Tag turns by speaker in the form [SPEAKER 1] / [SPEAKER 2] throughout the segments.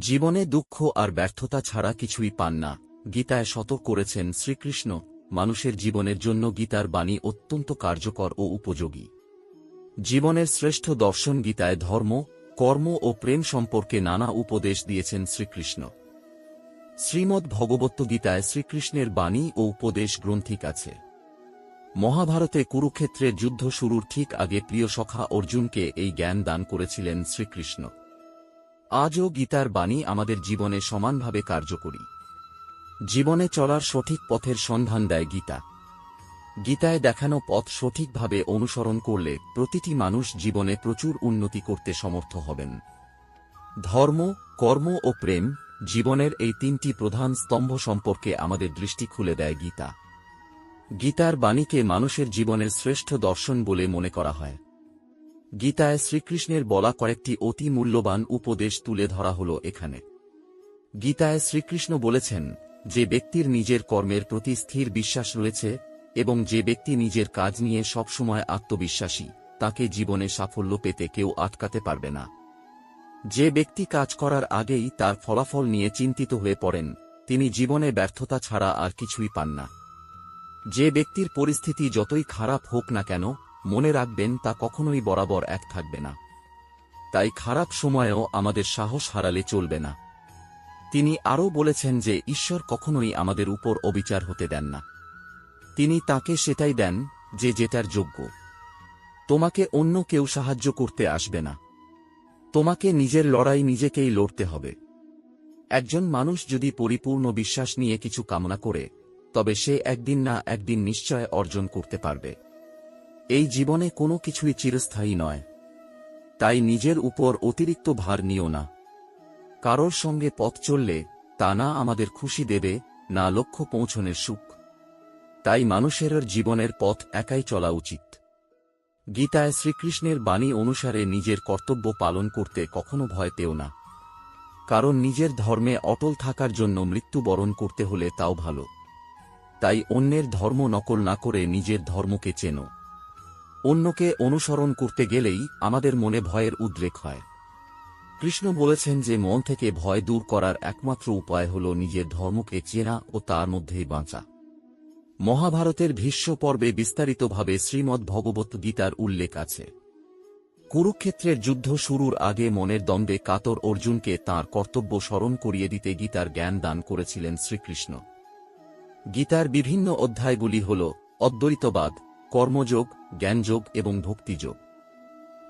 [SPEAKER 1] জীবনে দুঃখ আর ব্যর্থতা ছাড়া কিছুই পান না। গীতায় সতর্ক করেছেন শ্রীকৃষ্ণ, মানুষের জীবনের জন্য গীতার বাণী অত্যন্ত কার্যকর ও উপযোগী। জীবনের শ্রেষ্ঠ দর্শন গীতায় ধর্ম, কর্ম ও প্রেম সম্পর্কে নানা উপদেশ দিয়েছেন শ্রীকৃষ্ণ। শ্রীমদ্ ভগবত গীতায় শ্রীকৃষ্ণের বাণী ও উপদেশ গ্রন্থিক আছে। মহাভারতে কুরুক্ষেত্রের যুদ্ধ শুরুর ঠিক আগে প্রিয় সখা অর্জুনকে এই জ্ঞান দান করেছিলেন শ্রীকৃষ্ণ। আজও গীতার বাণী আমাদের জীবনে সমানভাবে কার্যকরী। জীবনে চলার সঠিক পথের সন্ধান দেয় গীতা। গীতায় দেখানো পথ সঠিকভাবে অনুসরণ করলে প্রতিটি মানুষ জীবনে প্রচুর উন্নতি করতে সমর্থ হবেন। ধর্ম, কর্ম ও প্রেম জীবনের এই তিনটি প্রধান স্তম্ভ সম্পর্কে আমাদের দৃষ্টি খুলে দেয় গীতা। গীতার বাণীকে মানুষের জীবনের শ্রেষ্ঠ দর্শন বলে মনে করা হয়। গীতায় শ্রীকৃষ্ণের বলা কয়েকটি অতি মূল্যবান উপদেশ তুলে ধরা হল এখানে। গীতায় শ্রীকৃষ্ণ বলেছেন, যে ব্যক্তির নিজের কর্মের প্রতি স্থির বিশ্বাস রয়েছে এবং যে ব্যক্তি নিজের কাজ নিয়ে সবসময় আত্মবিশ্বাসী, তাকে জীবনে সাফল্য পেতে কেউ আটকাতে পারবে না। যে ব্যক্তি কাজ করার আগেই তার ফলাফল নিয়ে চিন্তিত হয়ে পড়েন, তিনি জীবনে ব্যর্থতা ছাড়া আর কিছুই পান না। যে ব্যক্তির পরিস্থিতি যতই খারাপ হোক না কেন মনে রাখবেন, তা কখনোই বরাবর এক থাকবে না। তাই খারাপ সময়েও আমাদের সাহস হারালে চলবে না। তিনি আরও বলেছেন যে, ঈশ্বর কখনোই আমাদের উপর অবিচার হতে দেন না। তিনি তাকে সেটাই দেন যে, যেটার যোগ্য। তোমাকে অন্য কেউ সাহায্য করতে আসবে না। তোমাকে নিজের লড়াই নিজেকেই লড়তে হবে। একজন মানুষ যদি পরিপূর্ণ বিশ্বাস নিয়ে কিছু কামনা করে, তবে সে একদিন না একদিন নিশ্চয় অর্জন করতে পারবে। এই জীবনে কোনো কিছুই চিরস্থায়ী নয়। তাই নিজের উপর অতিরিক্ত ভার নিও না। কারোর সঙ্গে পথ চললে তা না আমাদের খুশি দেবে, না লক্ষ্য পৌঁছনের সুখ। তাই মানুষের জীবনের পথ একাই চলা উচিত। গীতায় শ্রীকৃষ্ণের বাণী অনুসারে নিজের কর্তব্য পালন করতে কখনো ভয় পেও না। কারণ নিজের ধর্মে অটল থাকার জন্য মৃত্যুবরণ করতে হলে তাও ভালো। তাই অন্যের ধর্ম নকল না করে নিজের ধর্মকে চেনো। অন্যকে অনুসরণ করতে গেলেই আমাদের মনে ভয়ের উদ্রেক হয়। কৃষ্ণ বলেছেন যে মন থেকে ভয় দূর করার একমাত্র উপায় হল নিজের ধর্মকে চেনা ও তার মধ্যেই বাঁচা। মহাভারতের ভীষ্ম পর্বে বিস্তারিতভাবে শ্রীমদ্ ভগবত গীতার উল্লেখ আছে। কুরুক্ষেত্রের যুদ্ধ শুরুর আগে মনের দ্বন্দ্বে কাতর অর্জুনকে তার কর্তব্য স্মরণ করিয়ে দিতে গীতার জ্ঞান দান করেছিলেন শ্রীকৃষ্ণ। গীতার বিভিন্ন অধ্যায়গুলি হল অদ্বৈতবাদ, কর্মযোগ জ্ঞানযোগ এবং ভক্তিযোগ।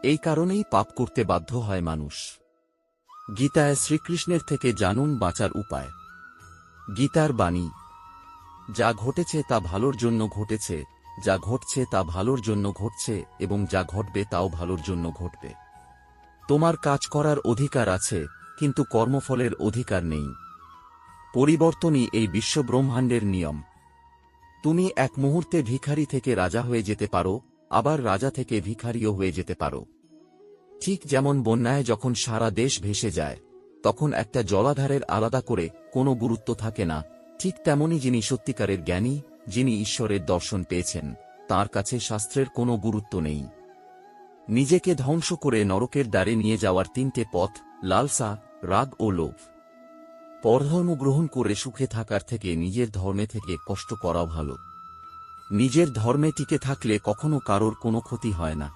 [SPEAKER 1] এই কারণেই পাপ করতে বাধ্য হয় মানুষ। গীতায় শ্রীকৃষ্ণের থেকে জানুন বাঁচার উপায়। গীতার বাণী, যা ঘটেছে তা ভালোর জন্য ঘটেছে, যা ঘটছে তা ভালোর জন্য ঘটছে এবং যা ঘটবে তাও ভালোর জন্য ঘটবে। তোমার কাজ করার অধিকার আছে, কিন্তু কর্মফলের অধিকার নেই। পরিবর্তনই এই বিশ্বব্রহ্মাণ্ডের নিয়ম। তুমি এক মুহূর্তে ভিখারি থেকে রাজা হয়ে যেতে পারো আবার রাজা থেকে ভিখারিও হয়ে যেতে পারো। ঠিক যেমন বন্যায় যখন সারা দেশ ভেসে যায়, তখন একটা জলাধারের আলাদা করে কোনো গুরুত্ব থাকে না। ঠিক তেমনি যিনি সত্যিকারের জ্ঞানী, যিনি ঈশ্বরের দর্শন পেয়েছেন, তার কাছে শাস্ত্রের কোনো গুরুত্ব নেই। নিজেকে ধ্বংস করে নরকের দ্বারে নিয়ে যাওয়ার তিনটে পথ লালসা, রাগ ও লোভ। পরধর্ম গ্রহণ করে সুখে থাকার থেকে নিজের ধর্মে থেকে কষ্ট করা ভালো। নিজের ধর্মে টিকে থাকলে কখনো কারোর কোনো ক্ষতি হয় না।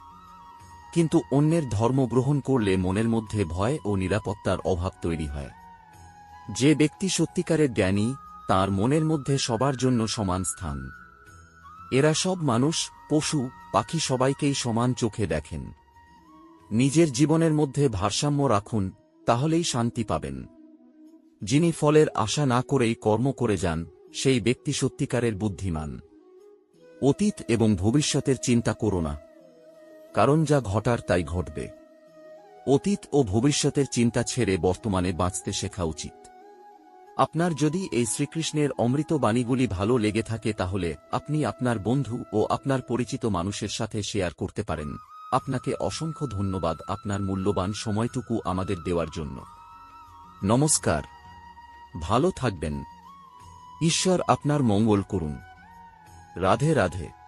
[SPEAKER 1] কিন্তু অন্যের ধর্ম গ্রহণ করলে মনের মধ্যে ভয় ও নিরাপত্তার অভাব তৈরি হয়। যে ব্যক্তি সত্যিকারের জ্ঞানী, তার মনের মধ্যে সবার জন্য সমান স্থান। এরা সব মানুষ, পশু, পাখি সবাইকেই সমান চোখে দেখেন। নিজের জীবনের মধ্যে ভারসাম্য রাখুন, তাহলেই শান্তি পাবেন। যিনি ফলের আশা না করেই কর্ম করে যান, সেই ব্যক্তি সত্যিকারের বুদ্ধিমান। অতীত এবং ভবিষ্যতের চিন্তা করো না। কারণ যা ঘটার তাই ঘটবে। অতীত ও ভবিষ্যতের চিন্তা ছেড়ে বর্তমানে বাঁচতে শেখা উচিত। আপনার যদি এই শ্রীকৃষ্ণের অমৃত বাণীগুলি ভালো লেগে থাকে তাহলে আপনি আপনার বন্ধু ও আপনার পরিচিত মানুষের সাথে শেয়ার করতে পারেন। আপনাকে অসংখ্য ধন্যবাদ আপনার মূল্যবান সময়টুকু আমাদের দেওয়ার জন্য। নমস্কার। ভালো থাকবেন। ঈশ্বর আপনার মঙ্গল করুন। राधे राधे।